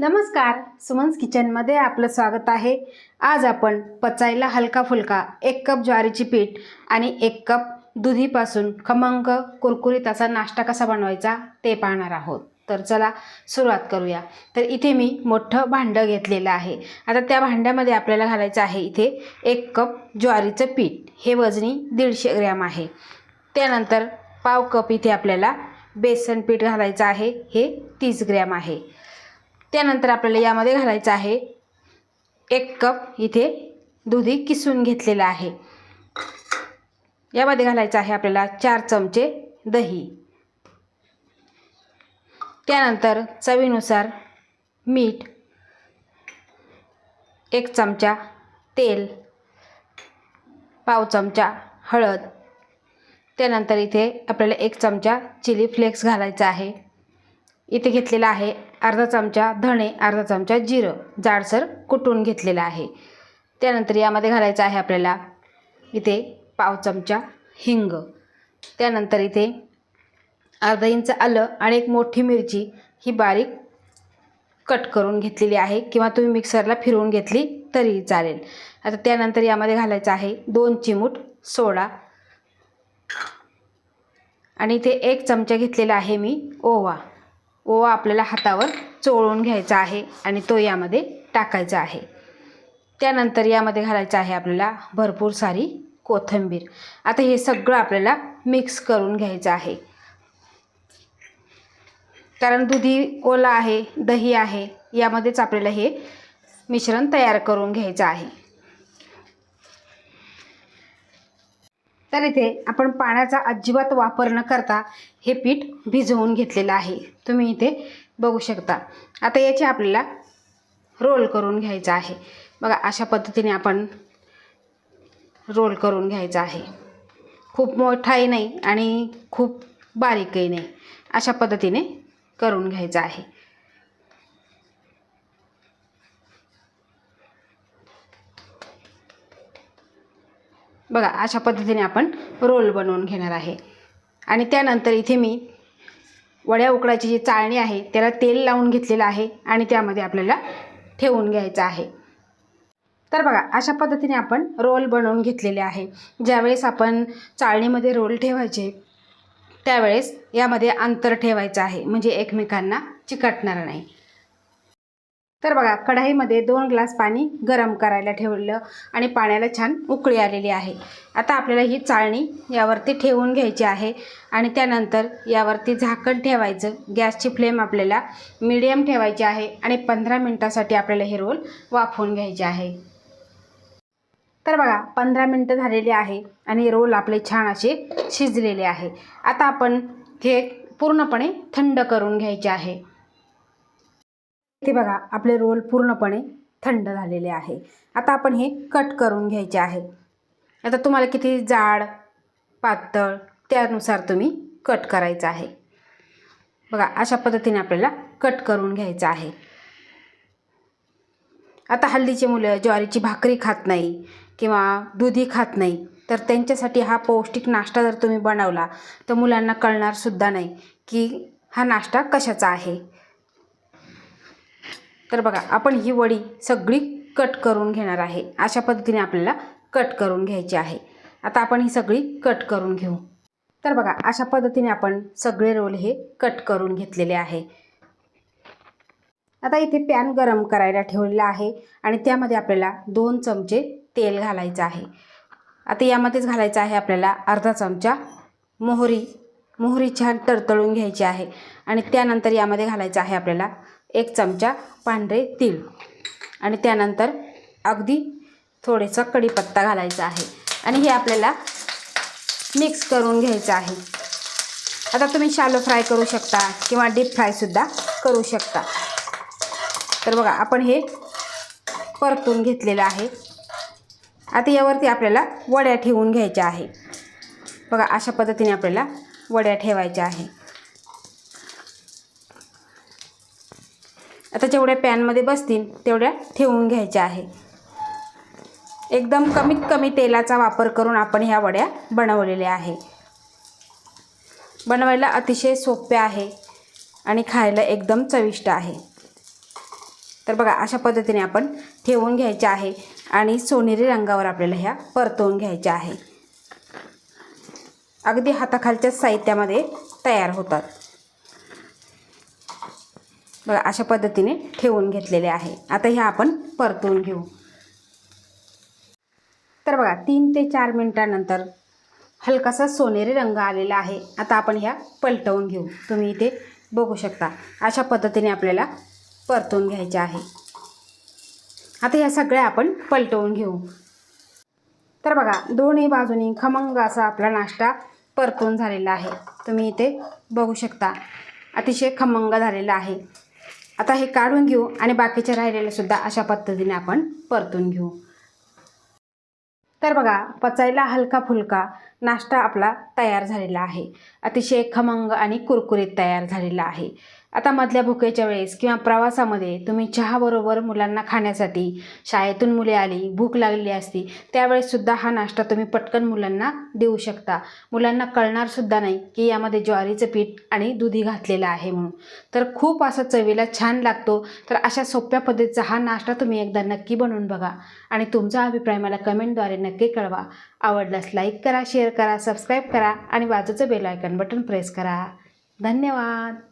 नमस्कार सुमन्स किचनमध्ये आपलं स्वागत आहे. आज आपण पचायला हलका फुलका एक कप ज्वारीची पीठ आणि एक कप दुधीपासून खमंग कुरकुरीत असा नाश्ता कसा बनवायचा ते पाहणार आहोत. तर चला सुरुवात करूया. तर इथे मी मोठं भांडं घेतलेलं आहे. आता त्या भांड्यामध्ये आपल्याला घालायचं आहे इथे एक कप ज्वारीचं पीठ. हे वजनी दीडशे ग्रॅम आहे. त्यानंतर पाव कप इथे आपल्याला बेसन पीठ घालायचं आहे. हे तीस ग्रॅम आहे. त्यानंतर आपल्याला यामध्ये घालायचं आहे एक कप इथे दुधी किसून घेतलेलं आहे. यामध्ये घालायचं आहे आपल्याला चार चमचे दही. त्यानंतर चवीनुसार मीठ एक चमचा तेल पाव चमचा हळद. त्यानंतर इथे आपल्याला एक चमचा चिली फ्लेक्स घालायचा आहे. इथे घेतलेला आहे अर्धा चमचा धणे अर्धा चमचा जिरं जाडसर कुटून घेतलेलं आहे. त्यानंतर यामध्ये घालायचं आहे आपल्याला इथे पाव चमचा हिंग. त्यानंतर इथे अर्धा इंच आलं आणि एक मोठी मिरची ही बारीक कट करून घेतलेली आहे किंवा तुम्ही मिक्सरला फिरवून घेतली तरी चालेल. आता त्यानंतर यामध्ये घालायचं आहे दोन चिमूट सोडा. आणि इथे एक चमचा घेतलेला आहे मी ओवा. ओवा आपल्याला हातावर चोळून घ्यायचा आहे आणि तो यामध्ये टाकायचा आहे. त्यानंतर यामध्ये घालायचं आहे आपल्याला भरपूर सारी कोथिंबीर. आता हे सगळं आपल्याला मिक्स करून घ्यायचं आहे. कारण दुधी ओला आहे दही आहे यामध्येच आपल्याला हे मिश्रण तयार करून घ्यायचं आहे. तर इथे आपण पाण्याचा अजिबात वापर न करता हे पीठ भिजवून घेतलेलं आहे. तुम्ही इथे बघू शकता. आता याचे आपल्याला रोल करून घ्यायचं आहे. बघा अशा पद्धतीने आपण रोल करून घ्यायचं आहे. खूप मोठाही नाही आणि खूप बारीकही नाही. अशा पद्धतीने करून घ्यायचं आहे. बघा अशा पद्धतीने आपण रोल बनवून घेणार आहे. आणि त्यानंतर इथे मी वड्या उकडाची जी चाळणी आहे त्याला तेल लावून घेतलेलं आहे आणि त्यामध्ये आपल्याला ठेवून घ्यायचं आहे. तर बघा अशा पद्धतीने आपण रोल बनवून घेतलेले आहे. ज्यावेळेस आपण चाळणीमध्ये रोल ठेवायचे त्यावेळेस यामध्ये अंतर ठेवायचं आहे. म्हणजे एकमेकांना चिकटणार नाही. तर बघा कढाईमध्ये दोन ग्लास पाणी गरम करायला ठेवलं आणि पाण्याला छान उकळी आलेली आहे. आता आपल्याला ही चाळणी यावरती ठेवून घ्यायची आहे आणि त्यानंतर यावरती झाकण ठेवायचं. गॅसची फ्लेम आपल्याला मिडियम ठेवायची आहे आणि पंधरा मिनटासाठी आपल्याला हे रोल वाफवून घ्यायचे आहे. तर बघा पंधरा मिनटं झालेली आहे आणि रोल आपले छान असे शिजलेले आहे. आता आपण हे पूर्णपणे थंड करून घ्यायचे आहे. इथे बघा आपले रोल पूर्णपणे थंड झालेले आहे. आता आपण हे कट करून घ्यायचे आहे. आता तुम्हाला किती जाड पातळ त्यानुसार तुम्ही कट करायचं आहे. बघा अशा पद्धतीने आपल्याला कट करून घ्यायचं आहे. आता हल्दीचे मुलं ज्वारीची भाकरी खात नाही किंवा दुधी खात नाही तर त्यांच्यासाठी हा पौष्टिक नाश्ता जर तुम्ही बनवला तर मुलांना कळणारसुद्धा नाही की हा नाश्ता कशाचा आहे. तर बघा आपण ही वडी सगळी कट करून घेणार आहे. अशा पद्धतीने आपल्याला कट करून घ्यायची आहे. आता आपण ही सगळी कट करून घेऊ. तर बघा अशा पद्धतीने आपण सगळे रोल हे कट करून घेतलेले आहे. आता इथे पॅन गरम करायला ठेवलेला आहे आणि त्यामध्ये आपल्याला दोन चमचे तेल घालायचं आहे. आता यामध्येच घालायचं आहे आपल्याला अर्धा चमचा मोहरी. मोहरी छान तरतळून घ्यायची आहे आणि त्यानंतर यामध्ये घालायचं आहे आपल्याला एक चमचा पांढरे तीळ. आणि त्यानंतर अगदी थोडेसा कढीपत्ता घालायचा आहे. आणि हे आपल्याला मिक्स करून घ्यायचं आहे. आता तुम्ही शालो फ्राय करू शकता किंवा डीप फ्रायसुद्धा करू शकता. तर बघा आपण हे परतून घेतलेलं आहे. आता यावरती आपल्याला वड्या ठेवून घ्यायच्या आहे. बघा अशा पद्धतीने आपल्याला वड्या ठेवायच्या आहे. आता जेवढ्या पॅनमध्ये बसतील तेवढ्या ठेवून घ्यायच्या आहे. एकदम कमीत कमी तेलाचा वापर करून आपण ह्या वड्या बनवलेल्या आहे. बनवायला अतिशय सोप्या आहे आणि खायला एकदम चविष्ट आहे. तर बघा अशा पद्धतीने आपण ठेवून घ्यायचे आहे आणि सोनेरी रंगावर आपल्याला ह्या परतवून घ्यायच्या आहे. अगदी हाताखालच्या साहित्यामध्ये तयार होतात. बघा अशा पद्धतीने ठेवून घेतलेले आहे. आता ह्या आपण परतवून घेऊ. तर बघा तीन ते चार मिनटानंतर हलकासा सोनेरी रंग आलेला आहे. आता आपण ह्या पलटवून घेऊ. तुम्ही इथे बघू शकता अशा पद्धतीने आपल्याला परतवून घ्यायचे आहे. आता ह्या सगळ्या आपण पलटवून घेऊ. तर बघा दोन्ही बाजूनी खमंग असा आपला नाश्ता परतून झालेला आहे. तुम्ही इथे बघू शकता अतिशय खमंग झालेला आहे. आता हे काढून घेऊ आणि बाकीचे राहिलेले सुद्धा अशा पद्धतीने आपण परतून घेऊ. तर बघा पचायला हलका फुलका नाश्ता आपला तयार झालेला आहे. अतिशय खमंग आणि कुरकुरीत तयार झालेला आहे. आता मधल्या भुकेच्या वेळेस किंवा प्रवासामध्ये तुम्ही चहाबरोबर मुलांना खाण्यासाठी शाळेतून मुले आली भूक लागलेली असती त्यावेळेससुद्धा हा नाश्ता तुम्ही पटकन मुलांना देऊ शकता. मुलांना कळणारसुद्धा नाही की यामध्ये ज्वारीचं पीठ आणि दुधी घातलेलं आहे म्हणून. तर खूप असा चवीला छान लागतो. तर अशा सोप्या पद्धतीचा हा नाश्ता तुम्ही एकदा नक्की बनवून बघा. आणि तुमचा अभिप्राय मला कमेंटद्वारे नक्की कळवा. आवडल्यास लाईक करा शेअर करा सबस्क्राईब करा आणि बाजूचं बेल आयकन बटन प्रेस करा. धन्यवाद!